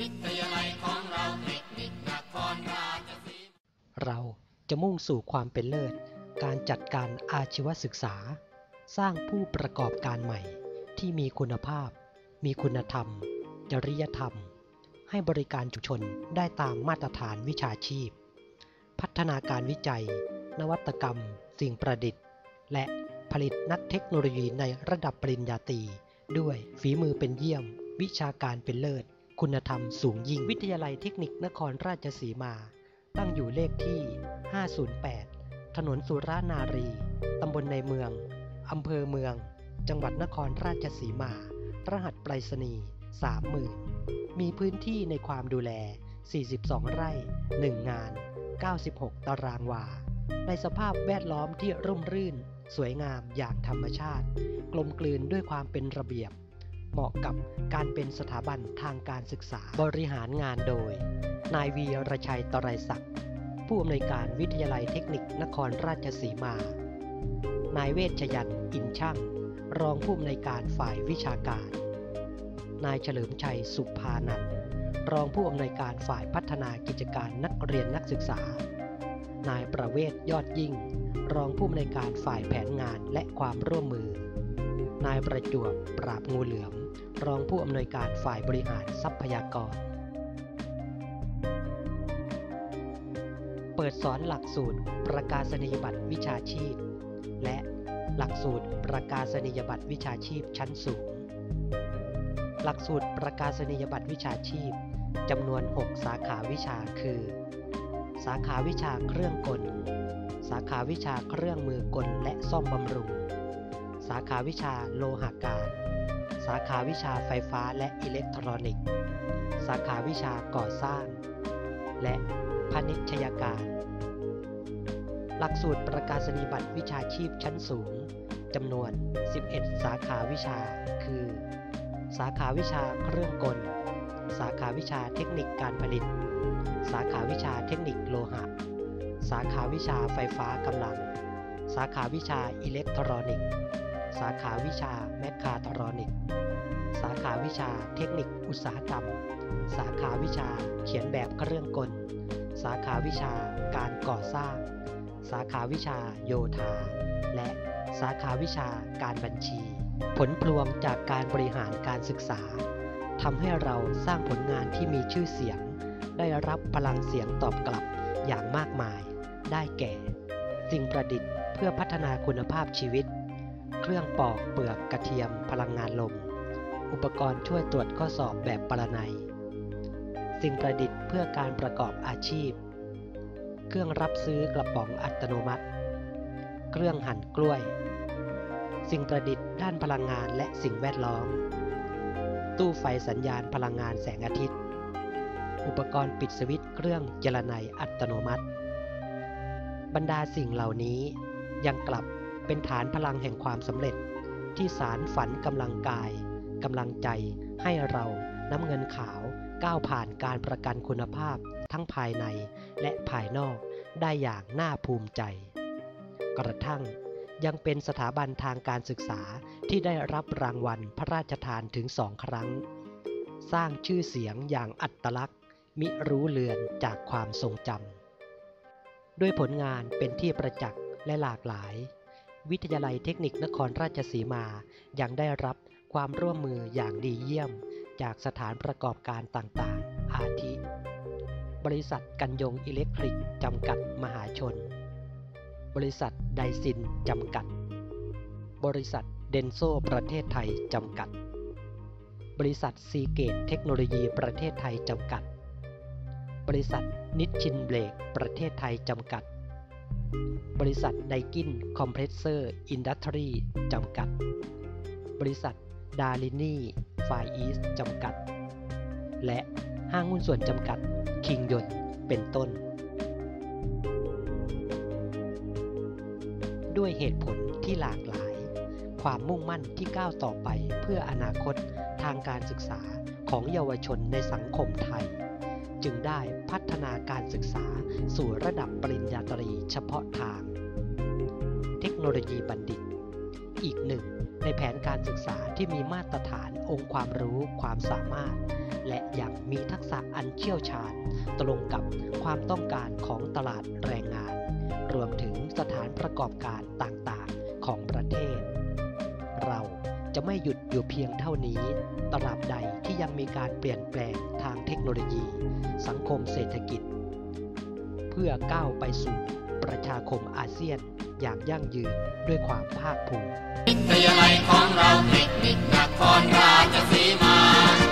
วิทยาลัยของเราเทคนิคนครราชสีเราจะมุ่งสู่ความเป็นเลิศ การจัดการอาชีวศึกษา สร้างผู้ประกอบการใหม่ ที่มีคุณภาพ มีคุณธรรม จริยธรรม ให้บริการชุมชนได้ตามมาตรฐานวิชาชีพ พัฒนาการวิจัย นวัตกรรม สิ่งประดิษฐ์ และผลิตนักเทคโนโลยีในระดับปริญญาตรีด้วยฝีมือเป็นเยี่ยม วิชาการเป็นเลิศ คุณธรรมสูงยิ่งวิทยาลัยเทคนิคนครราชสีมา ตั้งอยู่เลขที่ 508 ถนนสุรานารี ตำบลในเมือง อำเภอเมือง จังหวัดนครราชสีมา รหัสไปรษณีย์30,000 มีพื้นที่ในความดูแล 42 ไร่ 1 งาน 96 ตารางวา ในสภาพแวดล้อมที่ร่มรื่น สวยงามอย่างธรรมชาติ กลมกลืนด้วยความเป็นระเบียบ เหมาะกับการเป็นสถาบันทางการศึกษาบริหารงานโดย นายวีรชัยตรัยศักดิ์ผู้อำนวยการวิทยาลัยเทคนิคนครราชสีมา นายเวชยันต์อินช่าง รองผู้อำนวยการฝ่ายวิชาการ นายเฉลิมชัยสุภานันท์รองผู้อำนวยการฝ่ายพัฒนากิจการนักเรียนนักศึกษา นายประเวศยอดยิ่ง รองผู้อำนวยการฝ่ายแผนงานและความร่วมมือ นายประจวบ ปราบงูเหลือม รองผู้อำนวยการฝ่ายบริหารทรัพยากร เปิดสอนหลักสูตรประกาศนียบัตรวิชาชีพ และหลักสูตรประกาศนียบัตรวิชาชีพชั้นสูง หลักสูตรประกาศนียบัตรวิชาชีพจำนวน 6 สาขาวิชาคือ สาขาวิชาเครื่องกล สาขาวิชาเครื่องมือกลและซ่อมบำรุง สาขาวิชาโลหะการ สาขาวิชาไฟฟ้าและอิเล็กทรอนิกส์ สาขาวิชาก่อสร้าง และพาณิชยการ หลักสูตรประกาศนียบัตรวิชาชีพชั้นสูงจำนวน 11 สาขาวิชา คือ สาขาวิชาเครื่องกล สาขาวิชาเทคนิคการผลิต สาขาวิชาเทคนิคโลหะ สาขาวิชาไฟฟ้ากำลัง สาขาวิชาอิเล็กทรอนิกส์ สาขาวิชาแมคคาทรอนิกส์สาขาวิชาเทคนิคอุตสาหกรรม สาขาวิชาเขียนแบบเครื่องกล สาขาวิชาการก่อสร้าง สาขาวิชาโยธา และสาขาวิชาการบัญชี ผลพลวงจากการบริหารการศึกษาทำให้เราสร้างผลงานที่มีชื่อเสียง ได้รับพลังเสียงตอบกลับอย่างมากมาย ได้แก่ สิ่งประดิษฐ์เพื่อพัฒนาคุณภาพชีวิต เครื่องปอกเปลือกกระเทียมพลังงานลม อุปกรณ์ช่วยตรวจข้อสอบแบบปรนัย สิ่งประดิษฐ์เพื่อการประกอบอาชีพ เครื่องรับซื้อกระป๋องอัตโนมัติ เครื่องหั่นกล้วย สิ่งประดิษฐ์ด้านพลังงานและสิ่งแวดล้อม ตู้ไฟสัญญาณพลังงานแสงอาทิตย์ อุปกรณ์ปิดสวิตช์เครื่องเจรไนอัตโนมัติ บรรดาสิ่งเหล่านี้ยังกลับ เป็นฐานพลังแห่งความสำเร็จ ที่สารฝันกำลังกายกำลังใจให้เราน้ำเงินขาวก้าวผ่านการประกันคุณภาพทั้งภายในและภายนอกได้อย่างน่าภูมิใจ กระทั่งยังเป็นสถาบันทางการศึกษาที่ได้รับรางวัลพระราชทานถึงสองครั้ง สร้างชื่อเสียงอย่างอัตลักษณ์ มิรู้เลือนจากความทรงจำด้วยผลงานเป็นที่ประจักษ์และหลากหลาย วิทยาลัยเทคนิคนครราชสีมา ยังได้รับความร่วมมืออย่างดีเยี่ยม จากสถานประกอบการต่างๆ อาทิ บริษัทกันยงอิเล็กทริกจำกัดมหาชน บริษัทไดซินจำกัด บริษัทเดนโซประเทศไทยจำกัด บริษัทซีเกตเทคโนโลยีประเทศไทยจำกัด บริษัทนิชชินเบรกประเทศไทยจำกัด บริษัทไดกินคอมเพรสเซอร์อินดัสทรีจำกัด บริษัทดารินีไฟอีสจำกัด และห้างหุ้นส่วนจำกัดคิงยนเป็นต้น ด้วยเหตุผลที่หลากหลาย ความมุ่งมั่นที่ก้าวต่อไปเพื่ออนาคตทางการศึกษาของเยาวชนในสังคมไทย จึงได้พัฒนาการศึกษาสู่ระดับปริญญา พาะทาง เทคโนโลยีบัณฑิต อีกหนึ่งในแผนการศึกษาที่มีมาตรฐานองค์ความรู้ความสามารถ และยังมีทักษะอันเชี่ยวชาญ ตรงกับความต้องการของตลาดแรงงาน รวมถึงสถานประกอบการต่างๆของประเทศ เราจะไม่หยุดอยู่เพียงเท่านี้ ตราบใดที่ยังมีการเปลี่ยนแปลงทางเทคโนโลยี สังคมเศรษฐกิจ เพื่อก้าวไปสู่ ประชาคมอาเซียนอย่างยั่งยืนด้วยความภาคภูมิวิทยาลัยของเราเทคนิค นครราชสีมา